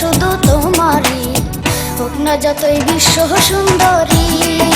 শুধু তোমারই। হোক না যতই বিশ্ব সুন্দরী।